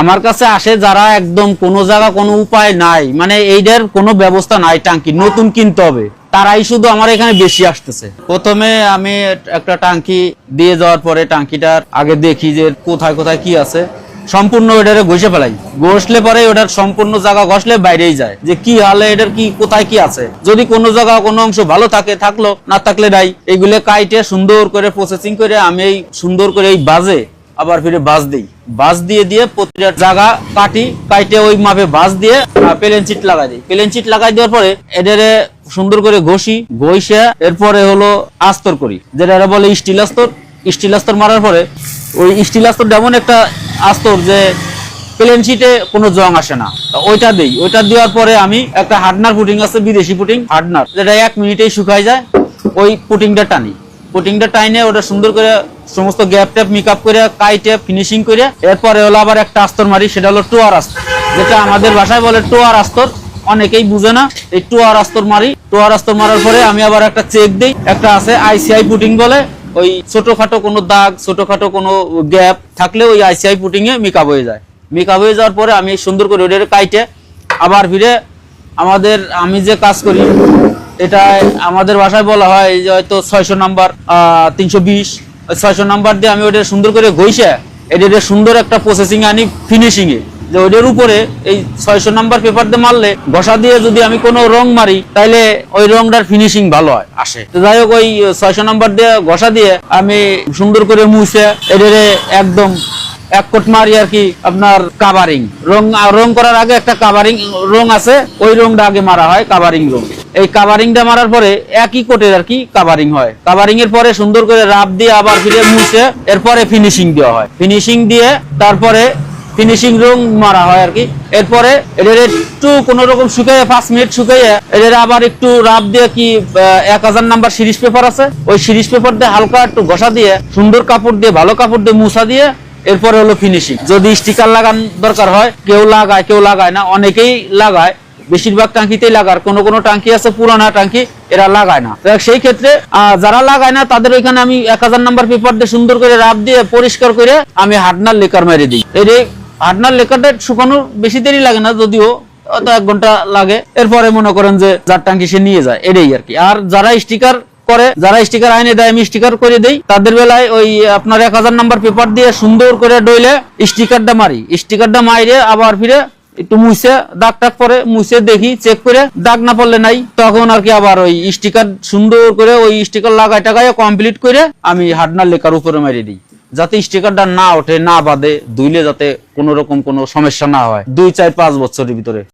আমার কাছে আসে যারা একদম কোনো জায়গা কোনো উপায় নাই মানে এইটার কোনো ব্যবস্থা নাই টাঙ্কি, নতুন কিনতে হবে। তারাই শুধু আমার এখানে বেশি আসতেছে। প্রথমে আমি একটা টাঙ্কি দিয়ে যাওয়ার পরে টাঙ্কিটার আগে দেখি যে কোথায় কোথায় কি আছে। সম্পূর্ণ ওটারে ঘষে ফেলাই। ঘষলে পরে ওটার সম্পূর্ণ জায়গা ঘষলে বাইরেই যায়। যে কি হালে এটার কি, কোথায় কি আছে? যদি কোনো জায়গা কোনো অংশ ভালো থাকে, থাকল, না থাকলে নাই। এগুলো কাইটে সুন্দর করে প্রসেসিং করে আমি এই সুন্দর করে এই বাজে আবার ফিরে বাস দিই। বাস দিয়ে দিয়ে প্রতিটা জায়গা কাটি, কাইটে ওই মাপে বাস দিয়ে প্লেন চিট লাগাই দিই। প্লেন চিট লাগাই দেওয়ার পরে এদের সুন্দর করে ঘষি, ঘষে এরপরে হলো আস্তর করি। যেটা এরা বলে স্টিল আস্তর। স্টিল আস্তর মারার পরে ওই স্টিল আস্তর যেমন একটা আস্তর যে প্লেন শিটে কোনো জং আসে না। ওইটা দিই। ওইটা দেওয়ার পরে আমি একটা হার্ডনার পুটিং আছে, বিদেশি পুটিং, হার্ডনার। যেটা এক মিনিটেই শুকাই যায়, ওই পুটিংটা টানি। পুটিংটা টাইনে ওটা সুন্দর করে সমস্ত গ্যাপ ট্যাপ মেকআপ করে কাইটে ফিনিশিং করে, এরপরে হলো আবার একটা আস্তর মারি, সেটা হলো টোয়ার আস্তর। যেটা আমাদের ভাষায় বলে টোয়ার আস্তর, অনেকেই বুঝে না, এই টোয়ার আস্তর মারি। টোয়ার আস্তর মারার পরে আমি আবার একটা চেক দিই, একটা আছে আইসিআই পুটিং বলে, ওই ছোটখাটো কোনো দাগ, ছোটখাটো কোনো গ্যাপ থাকলে ওই আইসিআই পুটিং এ মেকআপ হয়ে যায়। মেকআপ হয়ে যাওয়ার পরে আমি সুন্দর করে ওটা কাইটে আবার ফিরে আমাদের, আমি যে কাজ করি এটা আমাদের ভাষায় বলা হয় যে হয়তো ছয়শো নাম্বার তিনশো বিশ ছয়শো নাম্বার দিয়ে আমি ওটা সুন্দর করে ঘষে, এটা সুন্দর একটা প্রসেসিং আনি ফিনিশিং এ। যে ওইটার উপরে এই ছয়শো নাম্বার পেপার দিয়ে মারলে, ঘষা দিয়ে যদি আমি কোনো রং মারি তাহলে ওই রংটার ফিনিশিং ভালো হয়, আসে। তো যাই হোক, ওই ছয়শো নাম্বার দিয়ে ঘষা দিয়ে আমি সুন্দর করে মুছে এটারে একদম এক কোট মারি আর কি আপনার কাভারিং রং রং করার আগে একটা কাভারিং রং আছে, ওই রংটা আগে মারা হয় কাভারিং রং। এই কাভারিংটা মারার পরে একই কোটের আর কি কাভারিং হয়। কাভারিং এর পরে সুন্দর করে রাব দিয়ে আবার ফিরে মুছে, এরপরে ফিনিশিং দেওয়া হয়। ফিনিশিং দিয়ে তারপরে ফিনিশিং রং মারা হয় আর কি। এরপরে এদের একটু কোন রকম শুকাইয়ে, পাঁচ মিনিট শুকাইয়ে এদের আবার একটু রাব দিয়ে কি এক হাজার নাম্বার সিরিজ পেপার আছে, ওই সিরিজ পেপার দিয়ে হালকা একটু ঘষা দিয়ে, সুন্দর কাপড় দিয়ে, ভালো কাপড় দিয়ে মুছা দিয়ে এরপরে হলো ফিনিশিং যদি স্টিকার লাগান দরকার হয়, কেউ লাগায় কেউ লাগায় না, অনেকেই লাগায়। বেশিরভাগ টাঙ্কিতেই লাগার। কোন কোন টাঙ্কি আছে পুরানা টাঙ্কি, এরা লাগায় না। সেই ক্ষেত্রে যারা লাগায় না, তাদের ওইখানে আমি এক হাজার নাম্বার পেপার দিয়ে সুন্দর করে রাব দিয়ে পরিষ্কার করে আমি হাডনার লেকার মেরে দিই। এই যে হাডনার লেকারটা শুকানো বেশি দেরি লাগে না, যদিও হয়তো এক ঘণ্টা লাগে। এরপরে মনে করেন যে যার টাঙ্কি সে নিয়ে যায়, এটাই আর কি। আর যারা স্টিকার করে, যারা স্টিকার আইনে দেয়, আমি স্টিকার করে দেই, তাদের বেলায় ওই আপনার এক হাজার নাম্বার পেপার দিয়ে সুন্দর করে ডইলে স্টিকারটা মারি। স্টিকারটা মাইরে আবার ফিরে একটু মুছে, দাগ টাগ পরে মুছে দেখি চেক করে। দাগ না পড়লে নাই। তখন আর কি আবার ওই স্টিকার সুন্দর করে ওই স্টিকার লাগাই টাকাই কমপ্লিট করে আমি হাডনার লেখার উপরে মেরে দিই। যাতে স্টিকারটা না ওঠে, না বাদে ধুইলে যাতে কোনো রকম কোনো সমস্যা না হয়। দুই, চার, পাঁচ বছরের ভিতরে।